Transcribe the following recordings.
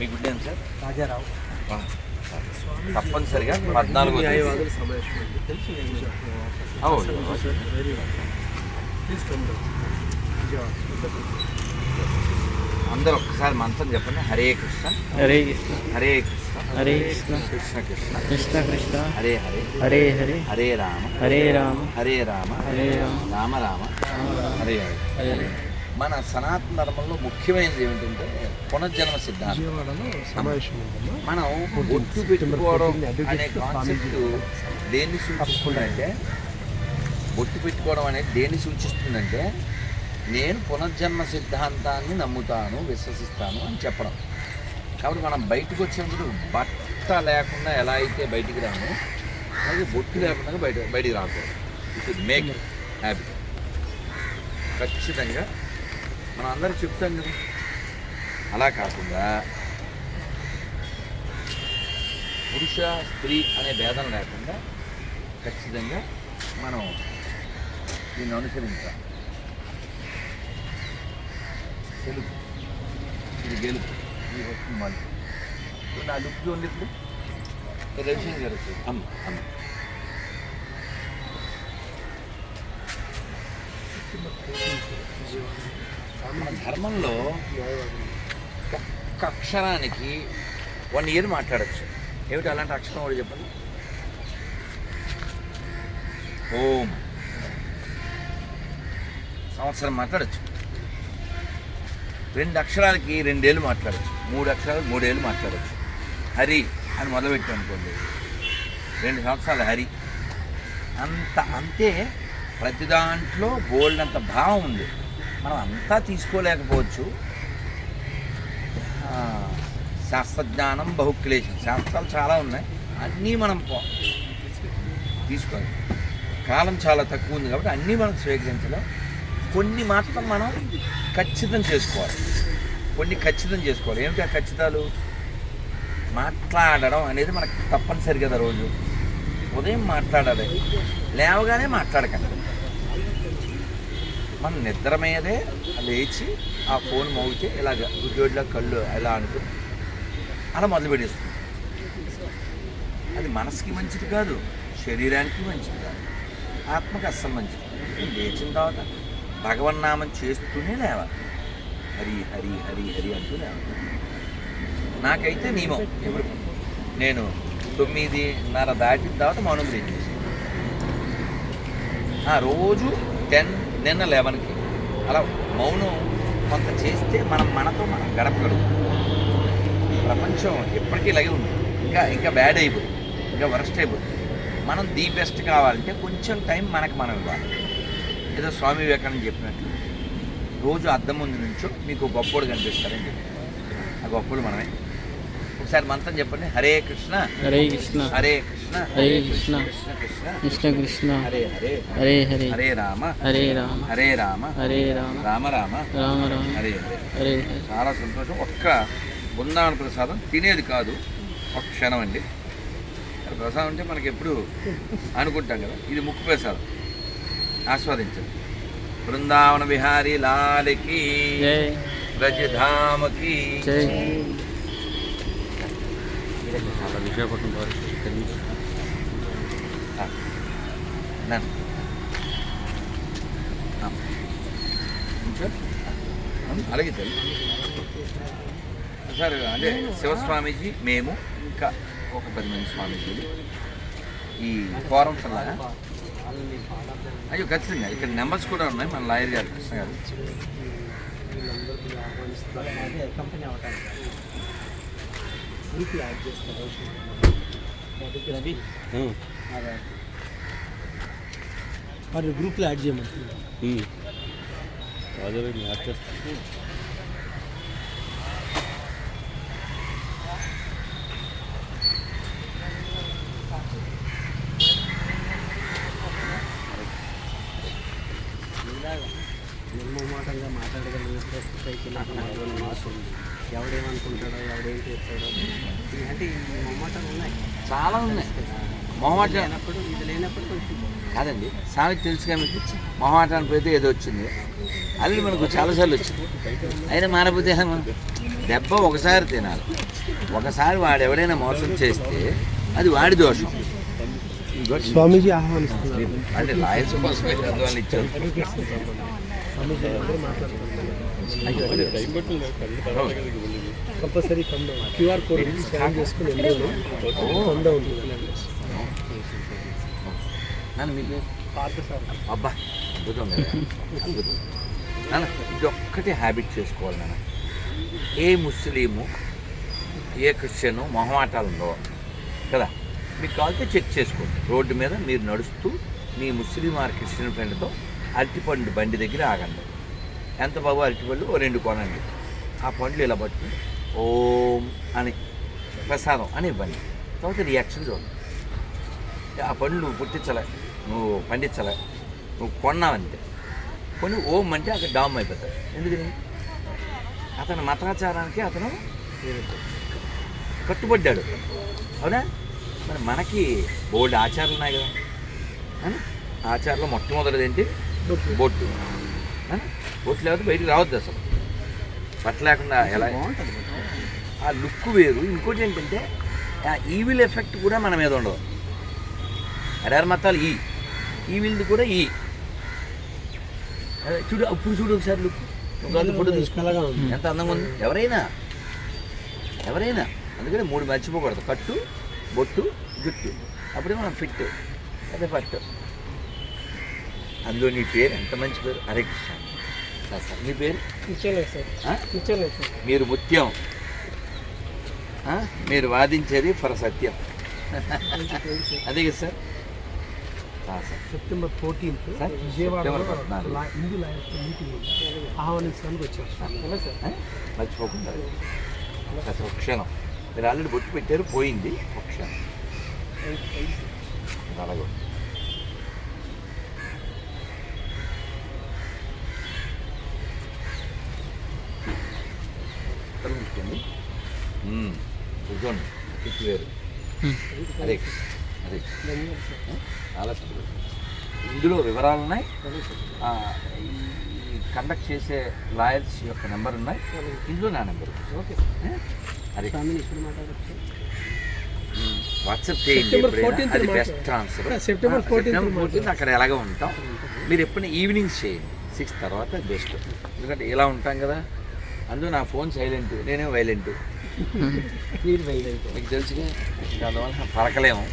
మీ good name sir? Rajarao. తప్పనిసరిగా పద్నాలుగో అందరూ ఒక్కసారి మంత్రం చెప్పండి. హరే కృష్ణ. హరే కృష్ణ. హరే కృష్ణ. హరే కృష్ణ. కృష్ణ కృష్ణ. కృష్ణ కృష్ణ. హరే హరే. హరే హరే. హరే రామ. హరే రామ. హరే రామ. హరే రామ. రామ రామ. హరే హరే హరే మన సనాతన ధర్మంలో ముఖ్యమైనది ఏమిటంటే పునర్జన్మ సిద్ధాంతం. మనం ఒట్టు పెట్టుకోవడం అనే కాన్సెప్ట్ దేన్ని సూచిస్తుందంటే బొట్టు పెట్టుకోవడం అనేది దేన్ని సూచిస్తుందంటే నేను పునర్జన్మ సిద్ధాంతాన్ని నమ్ముతాను విశ్వసిస్తాను అని చెప్పడం. కాబట్టి మనం బయటకు వచ్చినప్పుడు బట్ట లేకుండా ఎలా అయితే బయటికి రాము అలాగే బొట్టు లేకుండా బయట బయటికి రాకూడదు. ఇట్ మేక్ హ్యాపీ ఖచ్చితంగా మనం అందరూ చెప్తాం కదా. అలా కాకుండా పురుష స్త్రీ అనే భేదం లేకుండా ఖచ్చితంగా మనం దీన్ని అనుసరించాలి. తెలుగు ఇది గెలుపు. ఇది వస్తుంది మళ్ళీ నా లుక్ ఉంది ఇప్పుడు. రవిశంకర్ గారు వచ్చారు. అమ్మ అమ్మ. మన ధర్మంలో ఒక్క అక్షరానికి వన్ ఇయర్ మాట్లాడచ్చు. ఏమిటి అలాంటి అక్షరం వాడు చెప్పండి? ఓం. సంవత్సరం మాట్లాడచ్చు. రెండు అక్షరాలకి రెండేళ్ళు మాట్లాడచ్చు. మూడు అక్షరాలు మూడేళ్ళు మాట్లాడచ్చు. హరి అని మొదలుపెట్టాం అనుకోండి. రెండు సంవత్సరాలు హరి. అంత అంతే. ప్రతి దాంట్లో బోల్డ్ అంత భావం ఉంది. మనం అంతా తీసుకోలేకపోవచ్చు శాస్త్రజ్ఞానం బహుక్లేశం. శాస్త్రాలు చాలా ఉన్నాయి. అన్నీ మనం పో- తీసుకోవాలి. కాలం చాలా తక్కువ ఉంది కాబట్టి అన్నీ మనం స్వీకరించలేం. కొన్ని మాత్రం మనం ఖచ్చితం చేసుకోవాలి. కొన్ని ఖచ్చితం చేసుకోవాలి. ఏమిటి ఆ ఖచ్చితాలు? మాట్లాడడం అనేది మనకు తప్పనిసరి కదా రోజు. ఉదయం మాట్లాడాలి. లేవగానే మాట్లాడకండి. మనం నిద్ర మీదే లేచి ఆ ఫోన్ మోగితే ఇలాగ ఉద్యోగిలో కళ్ళు ఎలా అనుకుని అలా మొదలు పెట్టేస్తుంది. అది మనసుకి మంచిది కాదు శరీరానికి మంచిది కాదు ఆత్మకి అస్సలు మంచిది లేచిన తర్వాత భగవన్నామం చేస్తూనే లేవాలి. హరి హరి హరి హరి అంటూ లేవాలి. నాకైతే నియమం ఎవరు? నేను తొమ్మిదిన్నర దాటిన తర్వాత మౌనం బ్రేక్ ఆ రోజు టెన్ నిన్న లెవెన్కి. అలా మౌనం కొంత చేస్తే మనం మనతో మనం గడపగలుగుతాం. ప్రపంచం ఎప్పటికీ ఇలాగే ఉంది. ఇంకా ఇంకా బ్యాడ్ అయిపోతుంది. ఇంకా వరస్ట్ అయిపోతుంది. మనం ది బెస్ట్ కావాలంటే కొంచెం టైం మనకు మనం ఇవ్వాలి. ఏదో స్వామి వివేకానంద చెప్పినట్టు. రోజు అద్దం ముందు నుంచో మీకు గొప్పోడు కనిపిస్తారని చెప్పి. ఆ గొప్పోడు మనమే. ఒకసారి మంత్రం చెప్పండి. హరే కృష్ణ. హరే కృష్ణ. హరే కృష్ణ. హరే కృష్ణ. కృష్ణ కృష్ణ. కృష్ణ కృష్ణ. హరే హరే. హరే హరే. హరే రామ. హరే రామ. హరే రామ. హరే రామ. రామ రామ. రామ రామ. హరే హరే. హరే చాలా సంతోషం. ఒక్క బృందావన ప్రసాదం తినేది కాదు. ఒక క్షణం అండి. ప్రసాదం అంటే మనకి ఎప్పుడు అనుకుంటాం కదా. ఇది ముక్కు ప్రసాదం. ఆస్వాదించండి. బృందావన విహారీ లాలికి బ్రజధామకి జై విశాఖపట్నం ఆ, నన్ను ఆ. అలాగే తల్లి సార్ అంటే శివస్వామీజీ మేము ఇంకా ఒక పది మంది స్వామీజీలు. ఈ ఫారమ్స్ అలాగా అయ్యో ఖచ్చితంగా. ఇక్కడ నెంబర్స్ కూడా ఉన్నాయి మన లాయర్ గారు కృష్ణ గారు. కంపెనీ అవటానికి గ్రూప్ యాడ్ చేస్తారు రవి మరి గ్రూప్లో యాడ్ చేయమంటున్నారు నిర్మమాటంగా మాట్లాడగలిగినప్పుడు సొసైటీలో మాస్ ఉంది ఎవడేమనుకుంటాడో ఎవడేం చేస్తాడో. అంటే ఈ మొమ్మాటం ఉన్నాయి. చాలా ఉన్నాయి. మొహమాట లేనప్పుడు ఇది లేనప్పుడు కొంచెం కాదండి సామెత తెలుసు కానీ మీకు మొహమాటాన్ని పోతే ఏదో వచ్చింది. ఆల్రెడీ మనకు చాలాసార్లు వచ్చింది. అయినా మానకపోతే మనం దెబ్బ ఒకసారి తినాలి. ఒకసారి వాడు ఎవడైనా మోసం చేస్తే అది వాడి దోషం. స్వామీజీ ఆహ్వానిస్తున్నారు. అంటే లాయర్స్ కోసమే వాళ్ళు ఇచ్చారు. కంపల్సరీ కండో. క్యూఆర్ కోడ్ స్కాన్ చేసుకుని ఉంటుంది. అబ్బా అద్భుతం కదా. అద్భుతం. నాన్న ఇది ఒక్కటి హ్యాబిట్ చేసుకోవాలి నాన్న. ఏ ముస్లిము ఏ క్రిస్టియను మొహమాటాలు ఉండవు కదా మీకు కావాలితే చెక్ చేసుకోండి. రోడ్డు మీద మీరు నడుస్తూ మీ ముస్లిం ఆర్ క్రిస్టియన్ ఫ్రెండ్తో అరటిపండు బండి దగ్గర ఆగండి. ఎంత బాబు అరటిపళ్ళు ఓ రెండు కొనండి ఆ పండ్లు ఇలా పట్టుకుని ఓం అని ప్రసాదం అని ఇవ్వండి. తర్వాత రియాక్షన్ చూడండి. ఆ పండ్లు నువ్వు పుట్టించలే నువ్వు పండించలే నువ్వు కొన్నావంటే. కొన్ని ఓం అంటే అక్కడ డామ్ అయిపోతాడు ఎందుకని? అతని మతాచారానికి అతను కట్టుబడ్డాడు. అవునా? మరి మనకి బోల్డ్ ఆచారాలు ఉన్నాయి కదా. అవునా? ఆచారంలో మొట్టమొదటిది ఏంటి? బొట్టు. బొట్టు లేకపోతే బయటికి రావద్దు అసలు. బట్ట లేకుండా ఎలా ఆ లుక్ వేరు. ఇంకోటి ఏంటంటే ఆ ఈవిల్ ఎఫెక్ట్ కూడా మన మీద ఉండదు. అడారు మతాలు ఈ. ఈవిల్ది కూడా ఈ. చూడు అప్పుడు చూడు ఒకసారి లుక్. ఫోటో తీసుకో. కలగా ఉంది. ఎంత అందంగా ఉంది. ఎవరైనా ఎవరైనా అందుకని మూడు మర్చిపోకూడదు. కట్టు బొట్టు జుట్టు. అప్పుడే మనం ఫిట్ అదే పట్టు అందులో నీ పేరు ఎంత మంచి పేరు? హరే కృష్ణ. సార్ మీ పేరు? మీరు ముత్యం? మీరు వాదించేది ఫర్ సత్యం. అదే కదా sir? September fourteenth Hindu lawyers meeting ఉంది. ఆహ్వానించడానికి వచ్చారు సార్? మర్చిపోకుండా. అసలు ఒక క్షణం. మీరు ఆల్రెడీ బొట్టు పెట్టారు పోయింది. ఒక క్షణం. అలాగే కళ్ళు మూసుకోండి మ్మ్. కూర్చోండి కిక్కు వేరు అదే అదే? చాలా ఇందులో వివరాలు ఉన్నాయి. ఆ, ఈ కండక్ట్ చేసే లాయర్స్ యొక్క నెంబర్ ఉన్నాయి. ఇందులో నా నెంబర్ ఓకే. అదే. వాట్సాప్ చేయండి సెప్టెంబర్ ఎప్పుడైనా. 14th అది మాట. Best answer September 14th September మాట. 14th అక్కడ ఎలాగో ఉంటాం. మీరు ఎప్పుడైనా ఈవినింగ్స్ చేయండి. సిక్స్ తర్వాత బెస్ట్ ఎందుకంటే ఇలా ఉంటాం కదా. అందులో నా ఫోన్ సైలెంట్ నేనే వైలెంట్ మీకు తెలుసుగా అందువల్ల పరకలేము.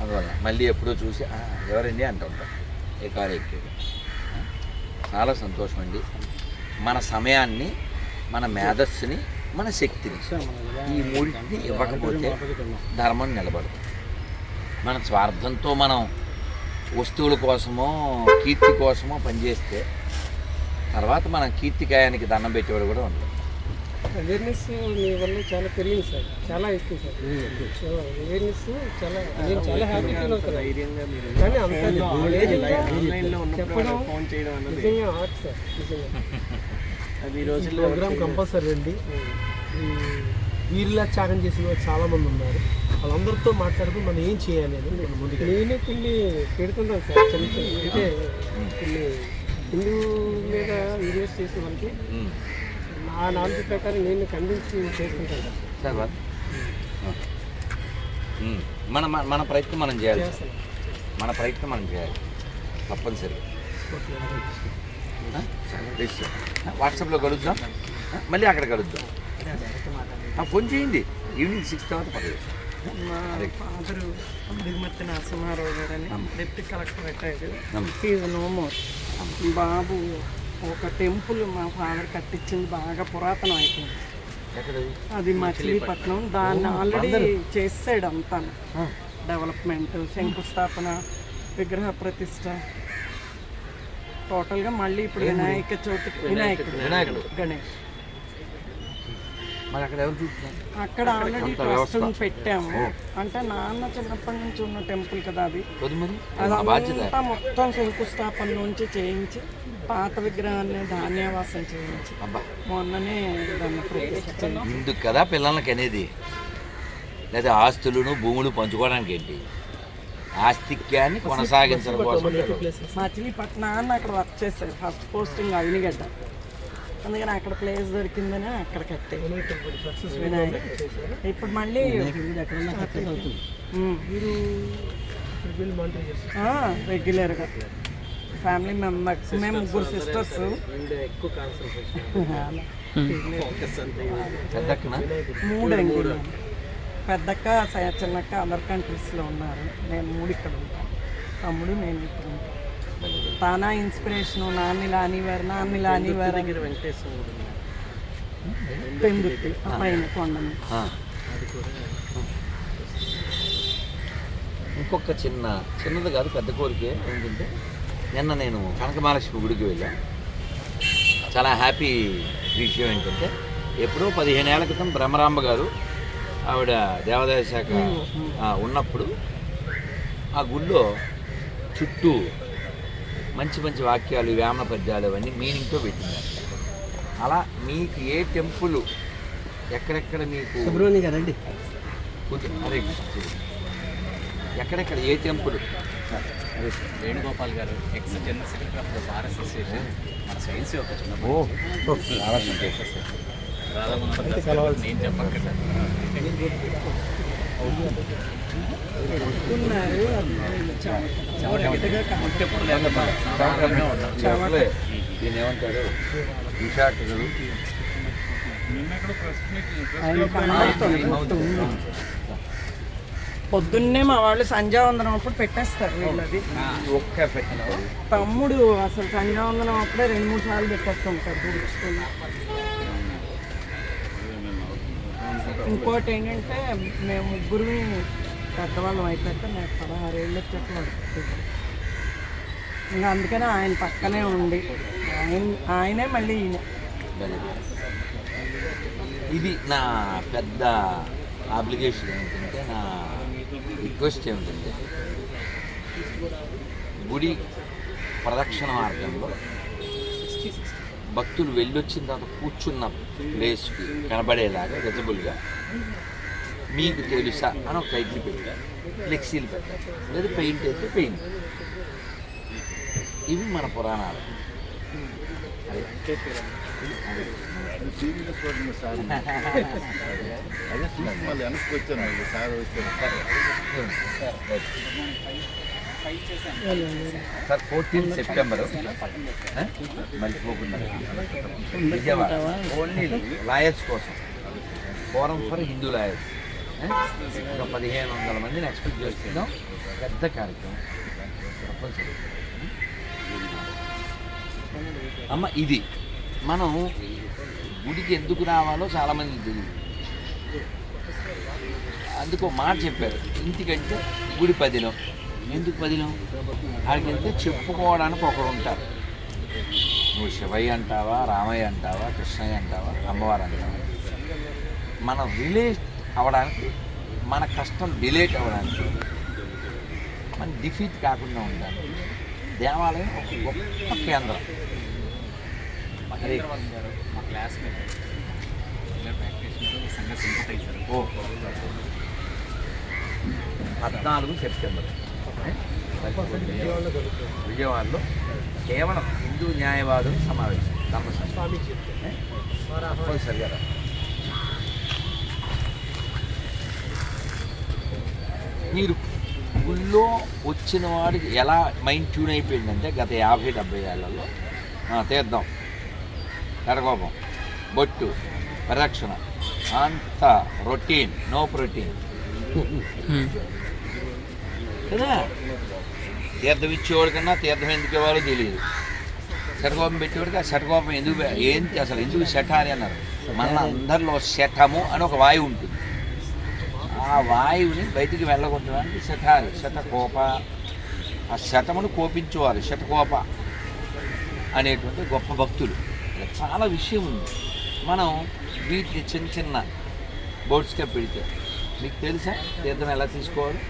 అందువల్ల మళ్ళీ ఎప్పుడో చూసి ఎవరండి అంటూ ఉంటాం. ఏ కారు ఎక్కాడు చాలా సంతోషం అండి. మన సమయాన్ని మన మేధస్సుని మన శక్తిని ఈ మూడింటిని ఇవ్వకపోతే ధర్మం నిలబడదు. మన స్వార్థంతో మనం వస్తువుల కోసమో కీర్తి కోసమో పనిచేస్తే తర్వాత మనం కీర్తికాయానికి దండం పెట్టేవాడు కూడా ఉంటుంది అవేర్నెస్ మీ వల్ల చాలా పెరిగింది సార్. చాలా ఎక్కువ సార్. చాలా అవేర్నెస్ చాలా నేను చాలా హ్యాపీ ఫీల్ అవుతాను కానీ అంత చెప్పడం ఫోన్ చేయడం అన్నది నిజంగా ఆర్ట్ సార్ నిజంగా. అది ఈ ఈ రోజుల్లో ప్రోగ్రామ్ కంపల్సరీ అండి. ఈ వీరిలా త్యాగం చేసిన వాళ్ళు చాలా మంది ఉన్నారు. వాళ్ళందరితో మాట్లాడుకుని మనం ఏం చేయాలి అని మనం ముందుకు నేను కొన్ని పెడుతుంటాను సార్. చిన్న చిన్న అంటే కొన్ని హిందూ మీద వీడియోస్ చేసే వాళ్ళకి నా నాలుగు ప్రకారం నేను ఖండించి చేస్తుంటాను సార్. ఆ. మన మన- మన ప్రయత్నం మనం చేయాలి మన ప్రయత్నం మనం చేయాలి. తప్పనిసరి. ఆ, వాట్సాప్లో కలుద్దాం. ఆ, మళ్ళీ అక్కడ కలుద్దాం. ఆ, ఫోన్ చేయండి. ఈవినింగ్ సిక్స్ తర్వాత పర్లేదు. మా అదే. ఫాదరు దిగుమతి నరసింహారావు గారని డిప్యూటీ కలెక్టర్ రిటైర్డ్ అమ్మ. ఈజ్ నో మోర్ బాబు. ఒక టెంపుల్ మా ఫాదర్ కట్టించింది బాగా పురాతనం అయిపోయింది. అది మచిలీపట్నం. దాన్ని ఆల్రెడీ చేసాడు అంతా. డెవలప్మెంట్ శంకుస్థాపన విగ్రహ ప్రతిష్ట. టోటల్గా మళ్ళీ ఇప్పుడు వినాయక చవితికి వినాయకుడు. వినాయకుడు. గణేష్. అక్కడ ఆల్రెడీ అంత. ట్రస్ట్ పెట్టాము. అంటే నాన్న చిన్నప్పటి నుంచి ఉన్న టెంపుల్ కదా అది. అదంతా మొత్తం శంకుస్థాపన నుంచి చేయించి పాత విగ్రహాన్ని ధాన్యవాసం చేయించి అబ్బా. మొన్ననే ఇందుకు కదా పిల్లలకి అనేది. లేదా ఆస్తులను భూములు పంచుకోవడానికి ఏంటి? ఆస్తిక్యాన్ని కొనసాగించడం కోసం మచిలీపట్నం అన్న అక్కడ వర్క్ చేశారు. First posting Avanigadda. అందుకని అక్కడ ప్లేస్ దొరికిందని అక్కడ కట్టే. వినాయక. Temple success Vinayaka. చేశారు ఇప్పుడు మళ్ళీ చేస్తారు. రెగ్యులర్గా ఫ్యామిలీ మెంబర్స్ మేము ముగ్గురు సిస్టర్స్ పెద్దక్కన? మూడు అండి. పెద్దక్క చిన్నక్క అదర్ కంట్రీస్లో ఉన్నారు. నేను మూడు ఇక్కడ ఉంటాను. తమ్ముడు నేను ఇక్కడ ఉంటాను. తానా ఇన్స్పిరేషన్ నాన్న ఇలా అనేవారు నాన్న వెంకటేశ్వర పెందుర్తి ఆ పైన కొండ మీద. ఆ. ఇంకొక చిన్న చిన్నది కాదు పెద్ద కోరికే ఏంటంటే నిన్న నేను కనకమహాలక్ష్మి గుడికి వెళ్ళాను చాలా హ్యాపీ విషయం ఏంటంటే ఎప్పుడో పదిహేను ఏళ్ళ క్రితం బ్రహ్మరాంబ గారు ఆవిడ దేవాదాయ శాఖ ఉన్నప్పుడు ఆ గుళ్ళో చుట్టూ మంచి మంచి వాక్యాలు వేమన పద్యాలు అవన్నీ మీనింగ్తో పెట్టినారు అలా మీకు ఏ టెంపుల్ ఎక్కడెక్కడ మీకు కృష్ణ. ఎక్కడెక్కడ ఏ టెంపుల్? వేణుగోపాల్ గారు ex general secretary of the bar association మన సైన్స్ యొక్క చిన్న నేను చెప్పక్కర్లేదు. దీన్ని ఏమంటారు విశాఖలు. పొద్దున్నే మా వాళ్ళు సంధ్యావందనం అప్పుడు పెట్టేస్తారు వీళ్ళది. ఒక్క తమ్ముడు అసలు సంధ్యావందనం అప్పుడే రెండు మూడు సార్లు పెట్టేస్తుంటారు ఇంకోటి ఏంటంటే మేము ముగ్గురు పెద్దవాళ్ళం అయిపోతే నేను పదహారేళ్ళు వచ్చేట్లు ఇంకా అందుకనే ఆయన పక్కనే ఉండి ఆయన ఆయనే మళ్ళీ ఈయన. ఇది నా పెద్ద అప్లికేషన్ ఏంటంటే రిక్వెస్ట్ ఏమిటంటే గుడి ప్రదక్షిణ మార్గంలో భక్తులు వెళ్ళొచ్చిన తర్వాత కూర్చున్న ప్లేస్కి కనబడేలాగా విజిబుల్గా మీకు తెలుసా అని ఒక టైటిల్ పెట్టారు. ఫ్లెక్సీలు పెట్టారు. లేదా పెయింట్ అయితే పెయింట్. ఇవి మన పురాణాలు. అదే. అదే అదే చూసి మళ్ళీ వెనక్కి వచ్చాను సార్ వచ్చాను సార్ ఫోర్టీన్ సెప్టెంబర్ మర్చిపోకుండా విజయవాడ ఓన్లీ లాయర్స్ కోసం ఫోరం ఫర్ హిందూ లాయర్స్ ఒక పదిహేను వందల మందిని ఎక్స్పెక్ట్ చేస్తున్నాం పెద్ద కార్యక్రమం తప్పనిసరి అమ్మ ఇది మనం గుడికి ఎందుకు రావాలో చాలామంది తెలియదు అందుకో మాట చెప్పారు. ఇంటికంటే గుడి పదిలో. ఎందుకు పదిలో? ఆడికి వెళ్తే చెప్పుకోవడానికి ఒకరు ఉంటారు. నువ్వు శివయ్య అంటావా రామయ్య అంటావా కృష్ణయ్య అంటావా అమ్మవారు అంటావా? మనం రిలేట్ అవ్వడానికి మన కష్టం డిలేట్ అవ్వడానికి మన డిఫీట్ కాకుండా ఉండడానికి దేవాలయం ఒక గొప్ప కేంద్రం. గారు మా క్లాస్మేట్ ఓ పద్నాలుగు సెప్టెంబర్ విజయవాడలో కేవలం హిందూ న్యాయవాదులు సమావేశం. స్వామి చెప్తే మీరు గుళ్ళో వచ్చిన వాడికి ఎలా మైండ్ ట్యూన్ అయిపోయిందంటే గత యాభై డెబ్బై ఏళ్ళలో తీద్దాం. తీర్థం బొట్టు పరిరక్షణ. అంత రొటీన్ నో ప్రోటీన్. కదా? తీర్థం ఇచ్చేవాడి కన్నా తీర్థం ఎందుకు ఇవ్వాలో తెలియదు శటకోపం పెట్టేవాడికి ఆ శటకోపం ఎందుకు ఏంటి అసలు? ఎందుకు శఠ అని అన్నారు. మన అందరిలో శటము అని ఒక వాయువు ఉంటుంది. ఆ వాయువుని బయటికి వెళ్ళగొట్టడానికి శఠాలు శతకోప ఆ శతమును కోపించేవారు. శతకోప అనేటువంటి గొప్ప భక్తులు. ఇలా చాలా విషయం ఉంది. మనం వీటిని చిన్న చిన్న బోర్డ్స్గా పెడితే మీకు తెలుసా? తీర్థం ఎలా తీసుకోవాలి?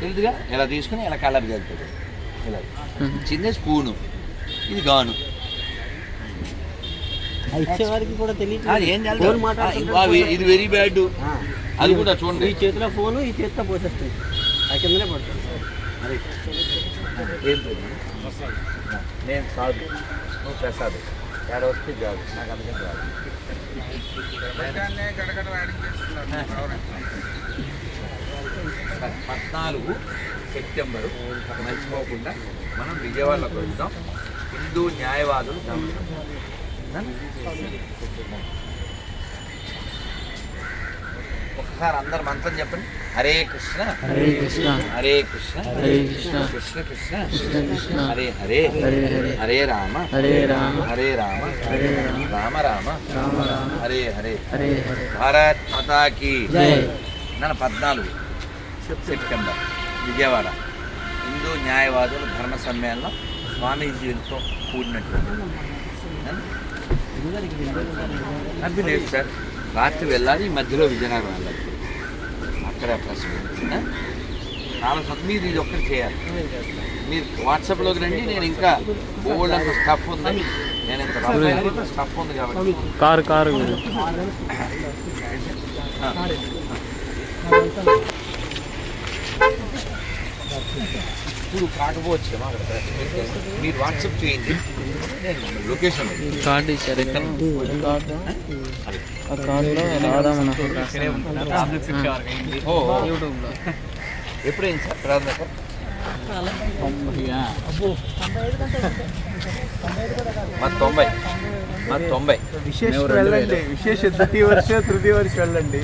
తెలుదుగా? ఇలా తీసుకుని ఇలా కలర్ జరుగుతుంది ఇలా. చిన్న స్పూను. ఇది గాను. ఇచ్చేవారికి కూడా తెలియదు ఇది వెరీ బ్యాడ్. అది కూడా చూడండి. ఈ చేతిలో ఫోను ఈ చేతిలో పోసేస్తుంది ఆ కిందనే పడుతుంది? నేను సాధు నువ్వు ప్రసాద్. ఏడ వస్తే జాబ్ నాకు అందుకని జాబ్ పద్నాలుగు సెప్టెంబరు. మర్చిపోకుండా మనం విజయవాడలోకి వెళ్తాం హిందూ న్యాయవాదులు ధర్మ ఒకసారి అందరు మంత్రం చెప్పండి. హరే కృష్ణ. హరే కృష్ణ. హరే కృష్ణ. హరే కృష్ణ. కృష్ణ కృష్ణ. కృష్ణ కృష్ణ. హరే హరే. హరే హరే. హరే రామ. హరే రామ. హరే రామ. హరే రామ. రామ రామ. రామ హరే హరే. హరే హరే. భారత్ మాతాకి జై. నెల పద్నాలుగు సెప్టెంబర్ విజయవాడ. హిందూ న్యాయవాదుల ధర్మ సమ్మేళనం స్వామీజీలతో కూడినటువంటి. అది లేదు సార్. రాత్రి వెళ్ళాలి మధ్యలో విజయనగరం వెళ్ళాలి. అక్కడ ప్రశ్న. నాలుగు సంత మీరు ఇది ఒక్కటి చేయాలి. మీరు వాట్సాప్లోకి రండి నేను ఇంకా బోల్డ్ అంత స్టఫ్ ఉంది. నేను ఇంత స్టఫ్ ఉంది కాబట్టి. కారు కారు ఇప్పుడు కాకపోవచ్చు. మీరు వాట్సాప్ చేయండి. లొకేషన్ కార్డు ఇచ్చారు ఆ కార్డులో రాదామన్న ఓ. యూట్యూబ్లో. ఎప్పుడైంది సార్? ప్రారంభ మా తొంభై. మా తొంభై. విశేష వెళ్ళండి. విశేష ద్వితీయ వర్ష తృతీయ వర్ష వెళ్ళండి.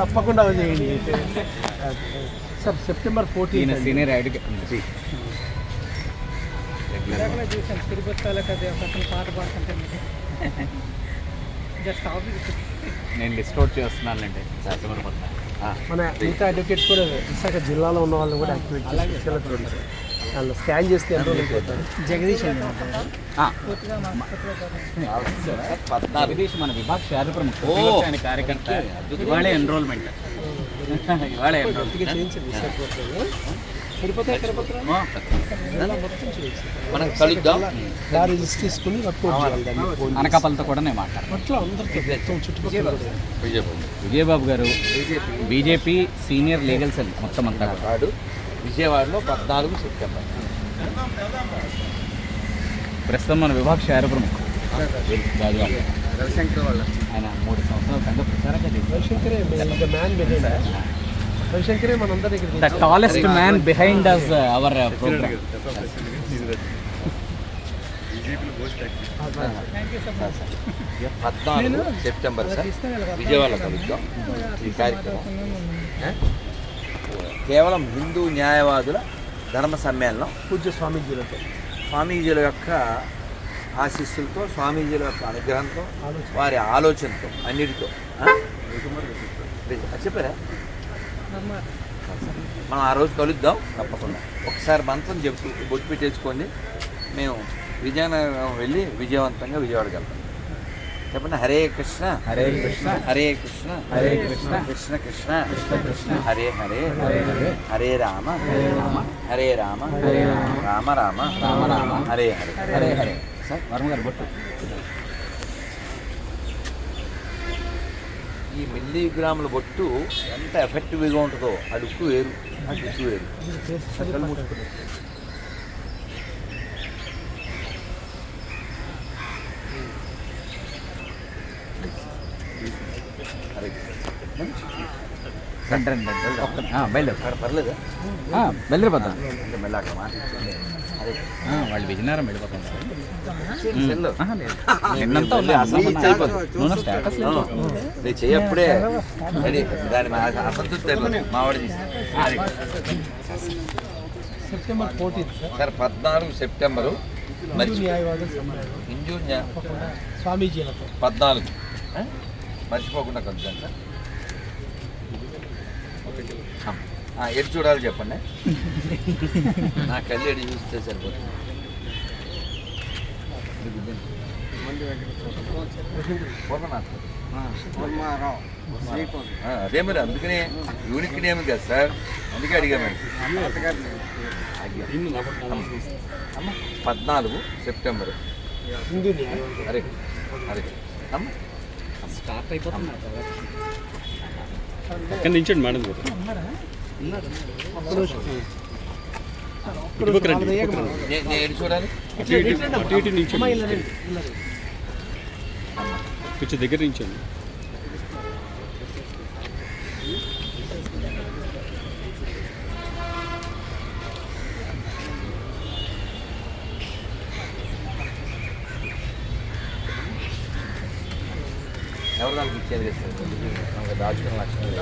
తప్పకుండా చేయండి. సార్ సెప్టెంబర్ ఫోర్టీన్ సీనియర్ చూసాను తిరుపతి తాలూకా అతను పాట పాడుతుంటే జస్ట్ ఆఫీస్ నేను లిస్ట్ అవుట్ చేస్తున్నానండి సెప్టెంబర్ పద్నాలుగు మన మిగతా అడ్వకేట్స్ కూడా విశాఖ జిల్లాలో ఉన్న వాళ్ళని కూడా యాక్టివేట్ చేసి వాళ్ళు స్కాన్ చేస్తే ఎంత రోజులు అయిపోతారు జగదీష్ అండి జగదీష్ మన విభాగ్ శారీ ప్రముఖ కార్యకర్త. ఇవాళే ఎన్రోల్మెంట్ మనం కలుద్దాం తీసుకుని. అనకాపల్లితో కూడా నేను మాట్లాడతాను విజయబాబు గారు బీజేపీ సీనియర్ లీగల్ సెల్ మొత్తం అంతా వాడు విజయవాడలో పద్నాలుగు సెప్టెంబర్ ప్రస్తుతం మన విభాగ్ రాజువాడ రవిశంకర్ వాళ్ళ. ఆయన మూడు సంవత్సరాల సంఘ ప్రచారంగా రవిశంకరే ద మ్యాన్ బిహైండ్ రవిశంకరే మనందరి ద దగ్గర tallest man behind us our program పద్నాలుగు సెప్టెంబర్ సార్ విజయవాడలో కలుద్దాం ఈ కార్యక్రమం. ఆ? కేవలం హిందూ న్యాయవాదుల ధర్మ సమ్మేళనం పూజ్య స్వామీజీలతో. స్వామీజీల యొక్క ఆశీస్సులతో స్వామీజీల యొక్క అనుగ్రహంతో వారి ఆలోచనతో అన్నిటితో. చెప్పారా? మనం ఆ రోజు కలుద్దాం తప్పకుండా. ఒకసారి మంత్రం చెప్తూ బొట్టు పెట్టేసుకోండి. మేము విజయనగరం వెళ్ళి విజయవంతంగా విజయవాడకి వెళ్తాం. చెప్పండి హరే కృష్ణ. హరే కృష్ణ. హరే కృష్ణ. హరే కృష్ణ కృష్ణ. కృష్ణ కృష్ణ. హరే హరే. హరే హరే. హరే రామ. హరే రామ. హరే రామ. హరే రామ. రామ రామ. రామ రామ. హరే హరే. హరే హరే. సార్ వర్మ గారు బొట్టు. ఈ మిల్లీగ్రాముల బొట్టు ఎంత ఎఫెక్టివ్గా ఉంటుందో లుక్ వేరు లుక్ వేరు. హరే రండి బయలుదేరు. అక్కడ పర్లేదా? ఆ, బయలుదేరిపోతాం అంటే వాళ్ళు విజయనగరం వెళ్ళిపోతాం సెల్లు. ఆహా, లేదు. నిన్నంతా మళ్ళీ ఉన్నా. అసలు మొన్న అయిపోతుంది. నువ్వు నా స్టేటస్ లేదు. నేను చెయ్యప్పుడే దాని అసంతృప్తి మావాడు సెప్టెంబర్ ఫోర్టీన్త్ సార్. సార్ పద్నాలుగు సెప్టెంబరు. హిందూ మరి న్యాయవాదుల సమ్మేళనం హిందూ న్యా- స్వామీజీలతో. పద్నాలుగు? మర్చిపోకుండా కలుద్దాం సార్ ఆ, ఆ, ఎటు చూడాలి చెప్పండి? నా కళ్ళు ఎడి చూస్తే సరిపోతుంది. అదే మరి అందుకనే యూనిక్ నేమ్ కదా సార్. అందుకే అడిగా మరి అమ్మ పద్నాలుగు సెప్టెంబర్. అరే అరే. అమ్మ. స్టార్ట్ అయిపోతుంది అక్కడి నుంచి మేడం కొంచెం దగ్గర నుంచండి ఎవరు దానికి ఇచ్చేది కదా సార్? దాచుకున్న లక్షణం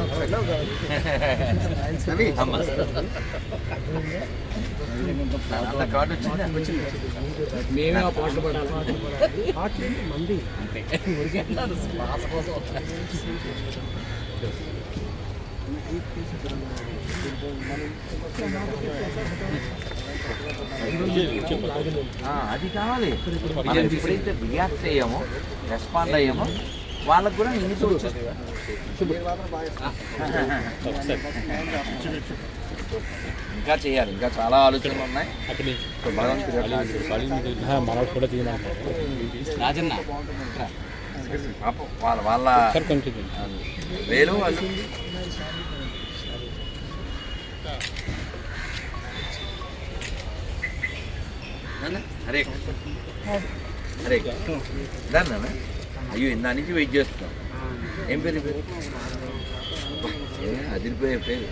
పాటలు పడాలి. మంది అది కావాలి. ఎప్పుడైతే రియాక్ట్ అయ్యామో రెస్పాండ్ అయ్యామో వాళ్ళకు కూడా వచ్చేస్తుంది ఇంకా చేయాలి. ఇంకా చాలా ఆలోచనలు ఉన్నాయి. రాజన్న. వాళ్ళ వాళ్ళ వేలు వాళ్ళు. హరే కృష్ణ. దాన్ని అయ్యో ఇందా నుంచి వెయిట్ చేస్తున్నాం ఏం పేరు పేరు? అదిరిపోయే పేరు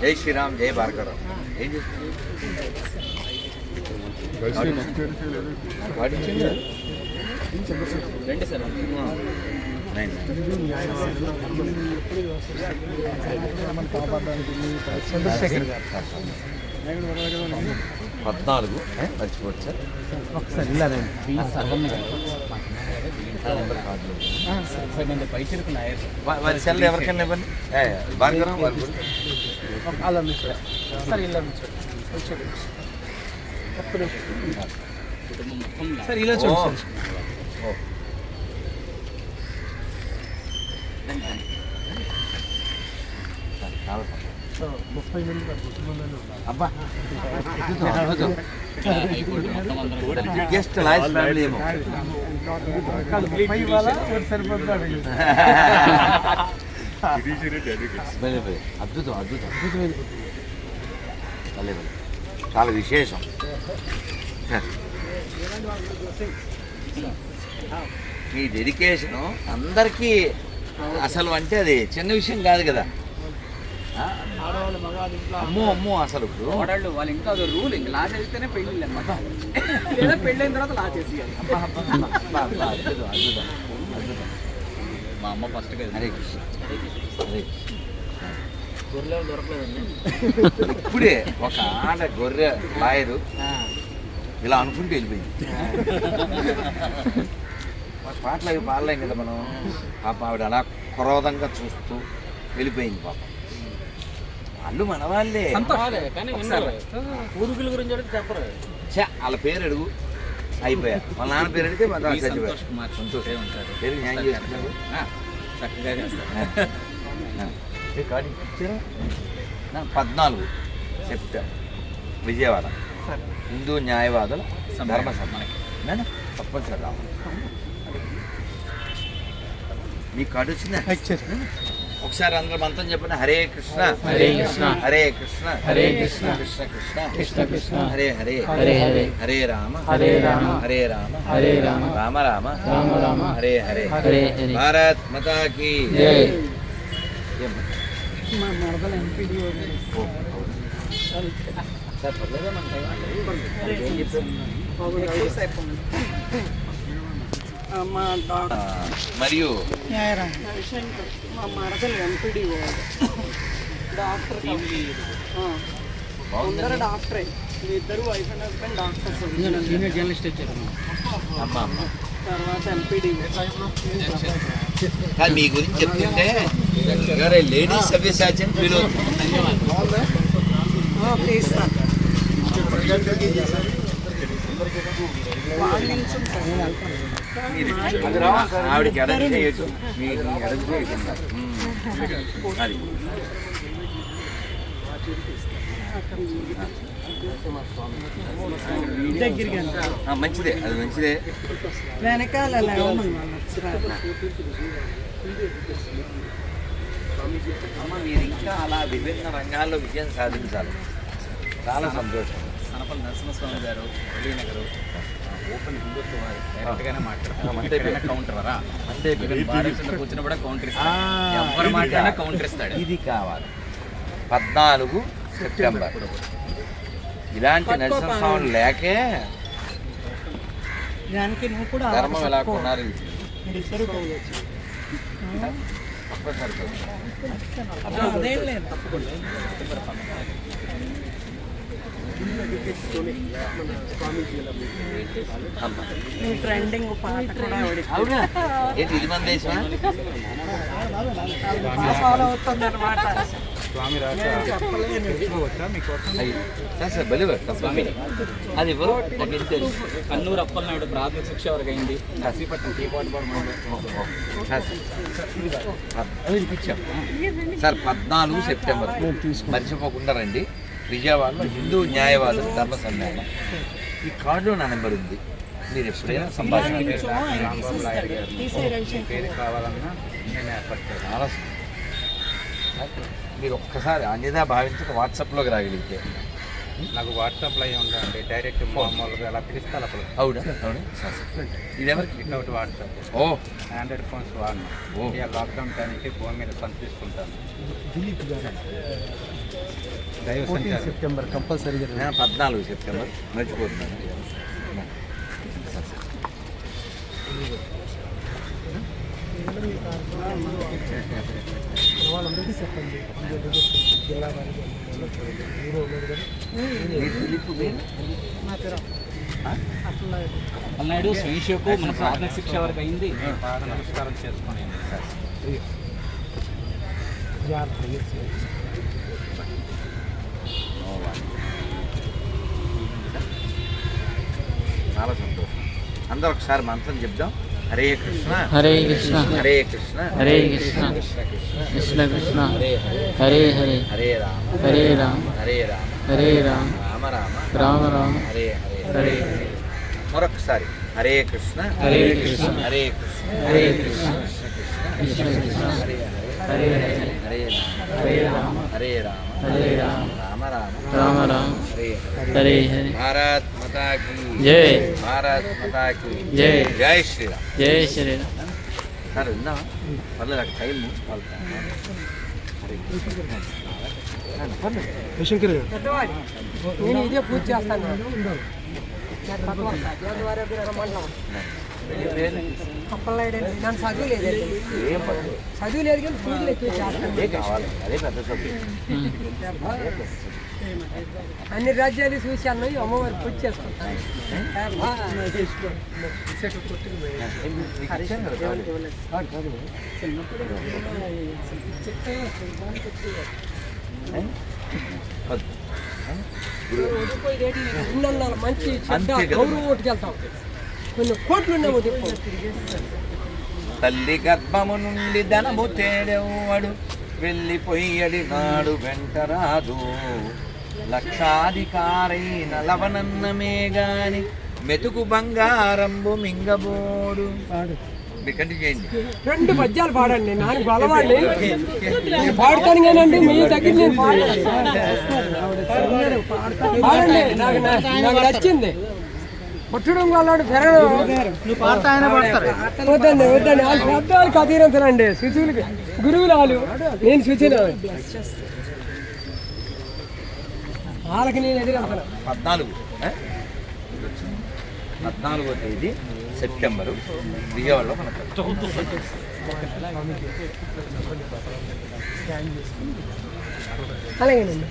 జై శ్రీరామ్ జై భార్గవరావు ఏం చేస్తున్నారు? పాటించండి రండి సార్ నైన్ చంద్రశేఖర్ గారు పద్నాలుగు? మర్చిపోవచ్చు సార్ ఒకసారి వారి సెల్ ఎవరికైనా ఇవ్వండి భార్గవరావు వారి. అలా సార్ ఇలా మొత్తం సార్ ఇలా. చూడండి సార్ ఓ. చాలా సంతోషం. సో, ముప్పై మంది అబ్బా లాయర్స్ ఫ్యామిలీ ఏమో ముప్పై అద్భుతం అద్భుతం భలే, భలే. చాలా విశేషం. మీ డెడికేషను అందరికీ అసలు అంటే అది చిన్న విషయం కాదు కదా. అమ్మో అమ్మో అసలు ఇప్పుడు. కోడళ్ళు వాళ్ళు ఇంకా అది రూల్ ఇంకా లా చేస్తేనే పెళ్ళిళ్ళు అనమాట లేదా పెళ్ళైన తర్వాత లా అద్భుతం మా అమ్మ ఫస్ట్ హరే కృష్ణ. హరే కృష్ణ. దొరకలేదండి. ఇప్పుడే ఒక ఆడ గొర్రె లాయరు ఇలా అనుకుంటూ వెళ్ళిపోయింది. పాటలు అవి పాడలేం కదా మనం. పాప ఆవిడ అలా క్రోధంగా చూస్తూ వెళ్ళిపోయింది పాప. వాళ్ళు మన వాళ్ళే పూర్వీకుల గురించి అడిగితే చెప్పరు. ఛే, వాళ్ళ పేరు అడుగు. అయిపోయారు వాళ్ళ నాన్న పేరు అడిగితే ఈ చచ్చిపోయారు సంతోష్ కుమార్ సంతోషే ఉంటారు. పేరు న్యాయం చేస్తున్నారు. ఆ, చక్కగా చేస్తారు. పద్నాలుగు. సెప్టెంబర్ విజయవాడ. హిందూ న్యాయవాదుల ధర్మ సభ. నేనా? తప్పనిసరి రావాలి. మీ కార్డు వచ్చిందా? ఒకసారి అందరం మంత్రం చెప్పండి హరే కృష్ణ హరే కృష్ణ. హరే కృష్ణ హరే కృష్ణ. కృష్ణ కృష్ణ కృష్ణ కృష్ణ. హరే హరే హరే హరే. హరే రామ హరే రామ. హరే రామ హరే రామ. రామ రామ రామ రామ. హరే హరే హరే హరే. భారత్ మాతా కీ జై. మా మరదలు ఎంపీడీ. సార్ పర్లేదా మన? ఏం చెప్పారు మా మరియు మా మరదలు ఎంపీడీ డాక్టర్ ఆ, అందరూ డాక్టరే. ఇద్దరు wife and husband doctors senior journalist వచ్చారు. అమ్మ అమ్మ. తర్వాత ఎంపీడీ కానీ మీ గురించి చెప్తుంటే గారే లేడీస్ సవ్యసాచి అని ఫీల్ అవుతుంది ఆవిడకి ఎడమ చేయొచ్చు. మీ ఎడమ చేయకుండా అది. మంచిదే. అది మంచిదే. వెనకాల అమ్మ మీరు ఇంకా అలా విభిన్న రంగాల్లో విజయం సాధించాలి. చాలా సంతోషం. సనపల్లి నరసింహస్వామి గారు నగరు. ఓపెన్ హిందుత్వం డైరెక్ట్ గానే కౌంటర్ రా అంతే కూర్చుని కూడా కౌంటర్ ఎవరు మాట్లాడినా. కౌంటర్ ఇస్తాడు. ఇది కావాలి. పద్నాలుగు సెప్టెంబర్. ఇలాంటి నరసింహస్వామి లేకే దానికి నువ్వు కూడా ధర్మం ఎలా. కొన్నారు అదేం లేదు. నీ ట్రెండింగ్ పాట కూడా అవునా ఏంటి ఇది మన దేశమా ఫాలో స్వామి అది కన్నూరు అప్పలనాయుడు ప్రాథమిక శిక్ష వరకు అయింది నర్సీపట్నం సార్, సార్ పద్నాలుగు సెప్టెంబర్ మర్చిపోకుండా రండి విజయవాడలో హిందూ న్యాయవాదులు ధర్మ సమ్మేళనం ఈ కార్డులో నా నెంబర్ ఉంది. మీరు ఎప్పుడైనా సంభాషణ కావాలన్నా నేను సం- మీరు ఒక్కసారి అన్యదా భావించక వాట్సాప్లోకి రాగలిగితే. నాకు వాట్సాప్లో అయి ఉంటాయండి డైరెక్ట్ మామూలుగా ఎలా పిలిస్తే అలా పిలుస్తాను. అవునా? అవునా? Sir, sir. ఇదెవరికి without WhatsApp. ఓ. ఆండ్రాయిడ్ ఫోన్స్ వాడను. లాక్డౌన్ టైంకి ఫోన్ మీద గారు దైవ ఫోర్టీన్ సెప్టెంబర్ కంపల్సరీగా నేను పద్నాలుగు సెప్టెంబర్. మర్చిపోతున్నాను. వాళ్ళందరికీ చెప్పండి జిల్లా స్వయంషకు మన ప్రాథమిక శిక్ష వరకు అయింది? పాద నమస్కారం చేసుకుని చేయండి. చాలా సంతోషం. అందరూ ఒకసారి మంత్రం చెప్దాం. హరే కృష్ణ. హరే కృష్ణ. హరే కృష్ణ. హరే కృష్ణ. కృష్ణ కృష్ణ. కృష్ణ కృష్ణ. హరే హరే. హరే హరే. హరే రామ. హరే రామ. హరే రామ. హరే రామ. రామ రామ. రామ రామ. హరే హరే. హరే హరే. మరొకసారి. హరే కృష్ణ. హరే కృష్ణ. హరే కృష్ణ. హరే కృష్ణ. కృష్ణ. కృష్ణ హరే హరే. హరే హరే. హరే రామ. హరే రామ. హరే రామ. రామ రామ. రామ రామ. హరే హరే హరే హరే భారత్ మాతా కీ జై భారత్ మాతా కీ జై. జై శ్రీరామ్ జై శ్రీరామ్ సార్ విందామా పర్లేదు అక్కడ టైం శంకర్ గారు పెద్దవాడి నేను ఇదే పూజ చేస్తాను అప్పలనాయుడు నన్ను చదువు లేదండి ఏం పర్లేదు చదువు లేదు కానీ పూజలు ఎక్కువ చేస్తాను అదే కావాలి అదే పెద్ద సబ్జెక్ట్ అన్ని రాజ్యాలు చూసి అన్నవి అమ్మవారి పూజ. ఉన్నన్నాళ్ళ మంచి. గౌరవం ఓటుకెళ్తాం కొన్ని కోట్లు ఉన్నాము తల్లి గర్భము నుండి ధనము తేడెవాడు వెళ్ళిపోయడి నాడు వెంటరాదు లక్షాధికారైన లవనన్నమే గాని మెతుకు బంగారంబు మింగబోడు. రెండు పద్యాలు పాడండి నాకు బలవాడిని నేను పాడతాను కానండి మీ దగ్గర నేను. పాడండి నాకు నాకు నచ్చింది. పుట్టడం వల్ల పెరగడం వద్దండి వద్దండి. వాళ్ళు శబ్దాలకు అధీనంతనండి శుచువులకి గురువులు వాళ్ళు. నేను శుచిన వాళ్ళకి నేను ఎదిరంతను పద్నాలుగు? పద్నాలుగో తేదీ సెప్టెంబరు విజయవాడలో మనకు అలాగేనండి.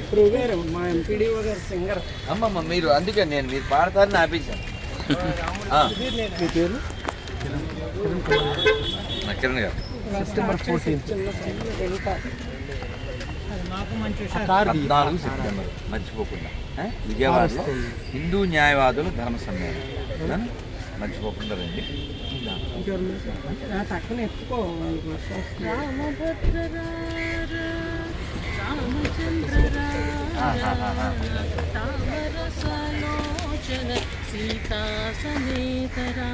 ఇప్పుడు గారు మా ఎంపీడీఓ గారు సింగర్. అమ్మమ్మ మీరు అందుకే నేను మీరు పాడతారని ఆపేశాను. నా కిరణ్ గారు. September fourteenth. పద్నాలుగు సెప్టెంబర్ మర్చిపోకుండా? విజయవాడలో హిందూ న్యాయవాదుల ధర్మ సమ్మేళనం? మర్చిపోకుండా రండి. సీతా సమేతరా